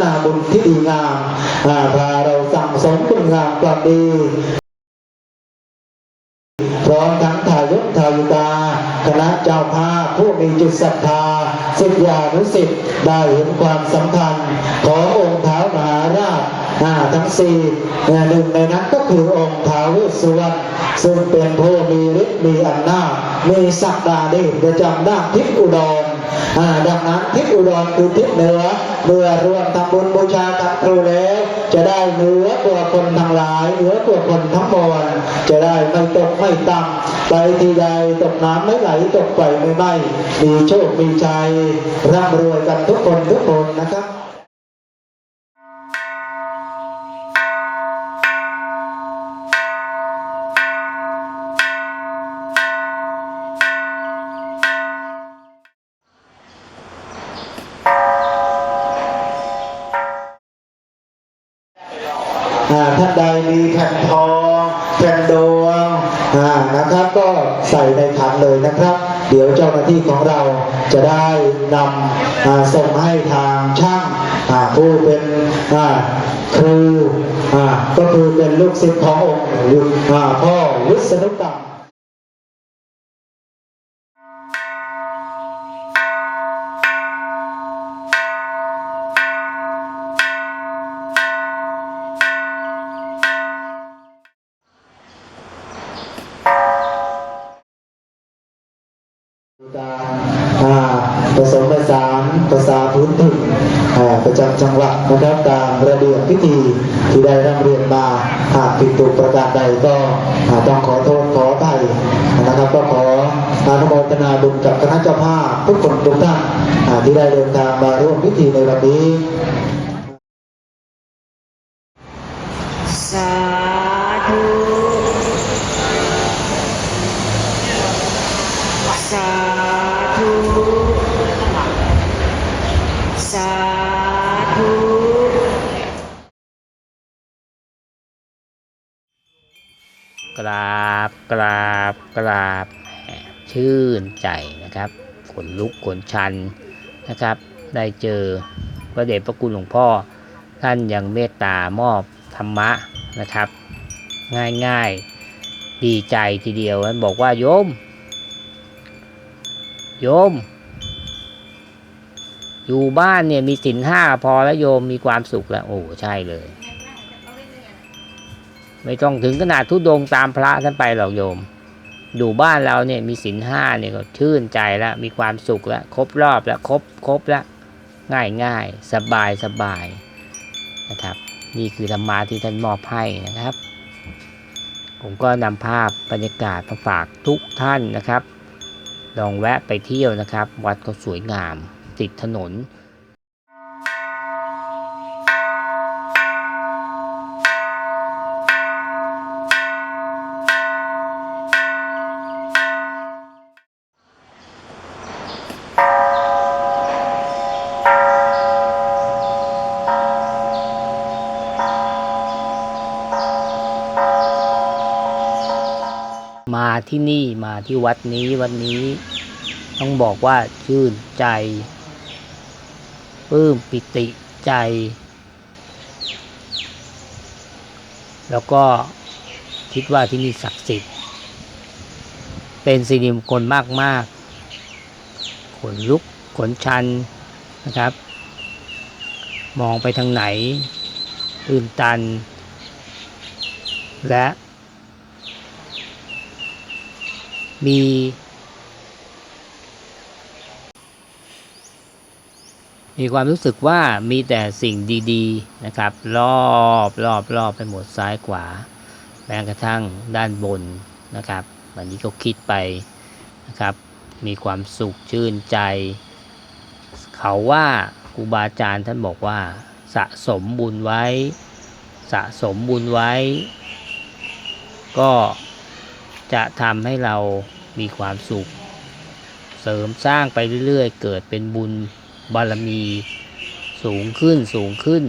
นื้อนาบุญที่ดีงามอ่าพาเราสั่งสมคุณงามความดีพร้อมทั้งทายกทายิกาคณะเจ้าภาพผู้มีจิตศรัทธาสิทธิานุสิทธิ์ได้เห็นความสำคัญขององค์เท้ามหาราชอ่าทั้งสี่หนึ่งในนั้นก็คือองค์ท้าวเวสสุวรรณซึ่งเป็นผู้มีฤทธิ์มีอำนาจมีศักดาเดชประจำด้านทิศอุดรอ่า ดังนั้นทิศอุดรคือทิศเหนือเมื่อรวมทำบุญบูชากับครูแล้วจะได้เหนือกว่าคนทั้งหลายเหนือกว่าคนทั้งมวลจะได้ไม่ตกไม่ต่ำไปทีใดตกน้ำไม่ไหลตกไฟไม่ไหม้มีโชคมีชัยร่ำรวยกันทุกคนทุกคนนะครับ ท่านใดมีแผ่นทองแผ่นดวงนะครับ ก็ใส่ในถังเลยนะครับ เดี๋ยวเจ้าหน้าที่ของเราจะได้นำส่งให้ทางช่างผู้เป็นครูอ่าก็คือเป็นลูกศิษย์ขององค์อ่าพ่อวิศนุกรรม จำจังหวัดนะครับตามระเบียบพิธีที่ได้รับเรียนมาหากผิดถูกประการใดก็ต้องขอโทษขออภัยนะครับก็ขออนุโมทนาบุญกับคณะเจ้าภาพทุกคนทุกท่านที่ได้เดินทางมาร่วมพิธีในวันนี้สา กราบกราบกราบชื่นใจนะครับขนลุกขนชันนะครับ ได้เจอพระเดชพระคุณหลวงพ่อ ท่านยังเมตตามอบธรรมะนะครับ ง่ายๆดีใจทีเดียวท่านบอกว่าโยม โยม อยู่บ้านเนี่ยมีสินห้าพอแล้วโยมมีความสุขแล้วโอ้ใช่เลย ไม่ต้องถึงขนาดทุดงตามพระท่านไปหรอกโยม ดูบ้านเราเนี่ยมีศีลห้าเนี่ยก็ชื่นใจแล้วมีความสุขแล้วครบรอบแล้วครบครบแล้วง่ายง่ายสบายสบายนะครับ นี่คือธรรมะที่ท่านมอบให้นะครับ ผมก็นำภาพบรรยากาศมาฝากทุกท่านนะครับ ลองแวะไปเที่ยวนะครับ วัดก็สวยงาม ติดถนน มาที่นี่มาที่วัดนี้วันนี้ ต้องบอกว่าชื่นใจปลื้มปิติใจ แล้วก็คิดว่าที่นี่ศักดิ์สิทธิ์ เป็นสิริมงคลมาก ๆ ขนลุกขนชันนะครับ มองไปทางไหน ตื่นตัน และ มี มีความรู้สึกว่ามีแต่สิ่งดีๆนะครับ รอบรอบรอบไปหมดซ้ายขวาแม้กระทั่งด้านบนนะครับ วันนี้ก็คิดไปนะครับ มีความสุขชื่นใจ เขาว่าครูบาอาจารย์ท่านบอกว่าสะสมบุญไว้ สะสมบุญไว้ ก็ จะทำให้เรามีความสุข เสริมสร้างไปเรื่อยๆ เกิดเป็นบุญบารมีสูงขึ้นสูงขึ้น